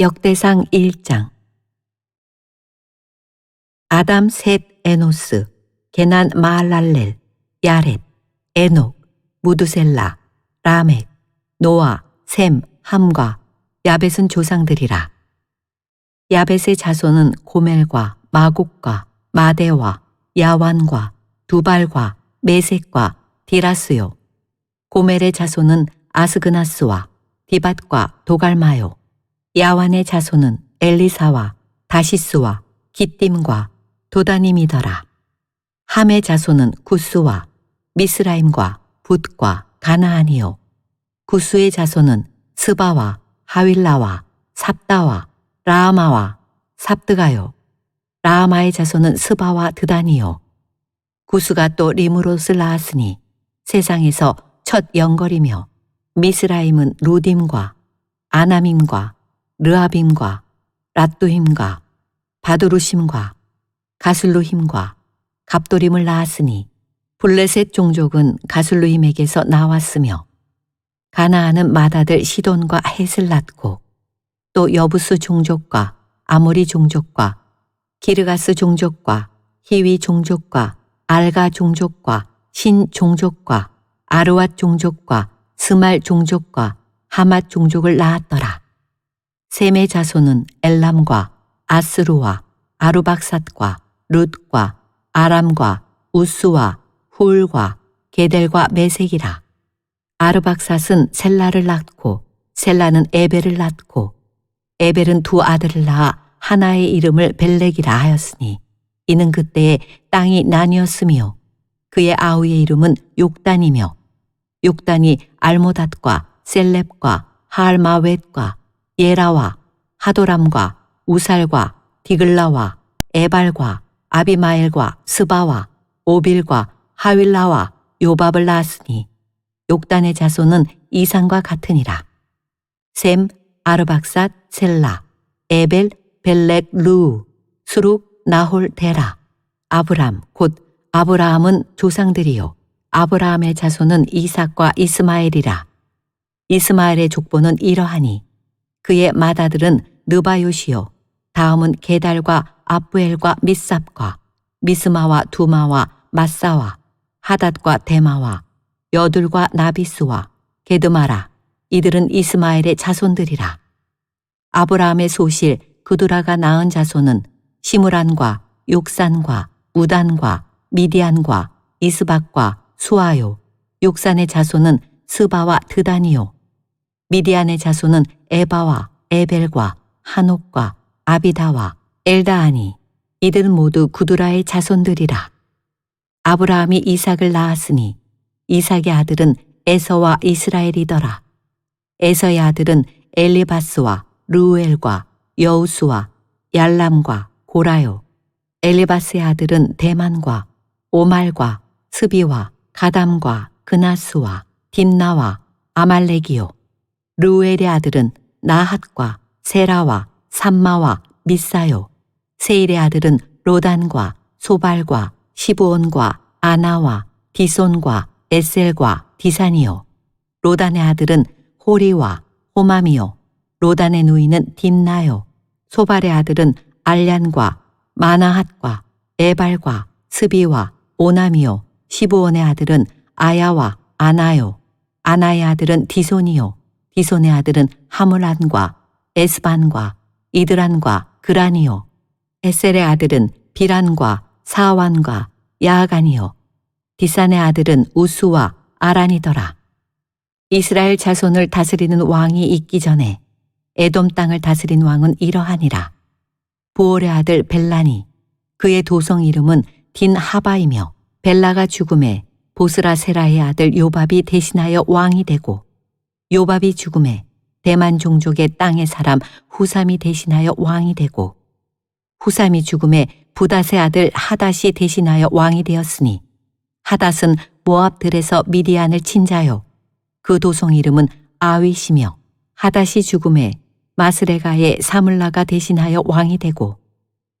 역대상 1장. 아담 셋 에노스 게난 마할랄렐 야렛 에녹 무두셀라 라멕 노아 셈 함과 야벳은 조상들이라. 야벳의 자손은 고멜과 마곡과 마대와 야완과 두발과 메색과 디라스요. 고멜의 자손은 아스그나스와 디밧과 도갈마요 야완의 자손은 엘리사와 다시스와 기띔과 도다님이더라. 함의 자손은 구스와 미스라임과 붓과 가나안이요. 구스의 자손은 스바와 하윌라와 삽다와 라아마와 삽드가요. 라아마의 자손은 스바와 드다니요. 구스가 또 리무롯을 낳았으니 세상에서 첫 영걸이며 미스라임은 루딤과 아나밈과 르아빔과 랏두힘과 바두루심과 가슬루힘과 갑도림을 낳았으니 블레셋 종족은 가슬루힘에게서 나왔으며 가나안은 맏아들 시돈과 헷을 낳고 또 여부스 종족과 아모리 종족과 기르가스 종족과 히위 종족과 알가 종족과 신 종족과 아르왓 종족과 스말 종족과 하맛 종족을 낳았더라. 셈의 자손은 엘람과 아스루와 아루박삿과 룻과 아람과 우스와 훌과 게델과 메색이라. 아르박삿은 셀라를 낳고 셀라는 에벨을 낳고 에벨은 두 아들을 낳아 하나의 이름을 벨렉이라 하였으니 이는 그때에 땅이 나뉘었으며 그의 아우의 이름은 욕단이며 욕단이 알모닷과 셀렙과 하알마웻과 예라와 하도람과 우살과 디글라와 에발과 아비마엘과 스바와 오빌과 하윌라와 요밥을 낳았으니 욕단의 자손은 이상과 같으니라. 셈, 아르박삿, 셀라, 에벨, 벨렉, 루, 수룩, 나홀, 데라, 아브람, 곧 아브라함은 조상들이요. 아브라함의 자손은 이삭과 이스마엘이라. 이스마엘의 족보는 이러하니 그의 맏아들은 느바요시요. 다음은 게달과 아브엘과 미삽과 미스마와 두마와 마사와 하닷과 데마와 여둘과 나비스와 게드마라 이들은 이스마엘의 자손들이라. 아브라함의 소실 그두라가 낳은 자손은 시므란과 욕산과 우단과 미디안과 이스박과 수아요 욕산의 자손은 스바와 드다니요 미디안의 자손은 에바와 에벨과 한옥과 아비다와 엘다하니 이들은 모두 구두라의 자손들이라. 아브라함이 이삭을 낳았으니 이삭의 아들은 에서와 이스라엘이더라. 에서의 아들은 엘리바스와 루엘과 여우수와 얄람과 고라요. 엘리바스의 아들은 대만과 오말과 스비와 가담과 그나스와 딥나와 아말렉이요. 루엘의 아들은 나핫과 세라와 삼마와 미사요. 세일의 아들은 로단과 소발과 시부온과 아나와 디손과 에셀과 디산이요. 로단의 아들은 호리와 호맘이요. 로단의 누이는 딥나요. 소발의 아들은 알란과 마나핫과 에발과 스비와 오남이요. 시부온의 아들은 아야와 아나요. 아나의 아들은 디손이요. 디손의 아들은 하물란과 에스반과 이드란과 그라니요. 에셀의 아들은 비란과 사완과 야간이요. 디산의 아들은 우수와 아란이더라. 이스라엘 자손을 다스리는 왕이 있기 전에 에돔 땅을 다스린 왕은 이러하니라. 부올의 아들 벨라니 그의 도성 이름은 딘 하바이며 벨라가 죽음에 보스라 세라의 아들 요밥이 대신하여 왕이 되고 요밥이 죽음에 대만 종족의 땅의 사람 후삼이 대신하여 왕이 되고 후삼이 죽음에 부닷의 아들 하닷이 대신하여 왕이 되었으니 하닷은 모압들에서 미디안을 친 자요. 그 도성 이름은 아윗이며 하닷이 죽음에 마스레가의 사물라가 대신하여 왕이 되고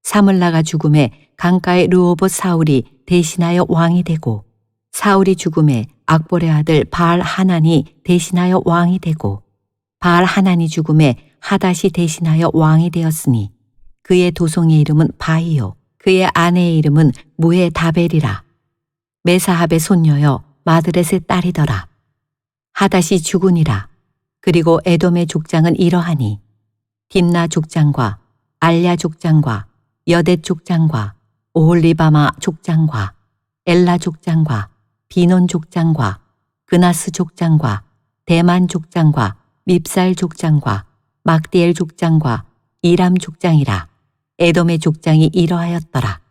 사물라가 죽음에 강가의 르오봇 사울이 대신하여 왕이 되고 사울이 죽음에 악볼의 아들 바알 하난이 대신하여 왕이 되고 바알 하난이 죽음에 하닷이 대신하여 왕이 되었으니 그의 도성의 이름은 바이요 그의 아내의 이름은 무에 다벨이라. 메사합의 손녀여 마드렛의 딸이더라. 하닷이 죽으니라. 그리고 에돔의 족장은 이러하니 딥나 족장과 알야 족장과 여대 족장과 오홀리바마 족장과 엘라 족장과 비논 족장과 그나스 족장과 대만 족장과 밉살 족장과 막디엘 족장과 이람 족장이라 에돔의 족장이 이러하였더라.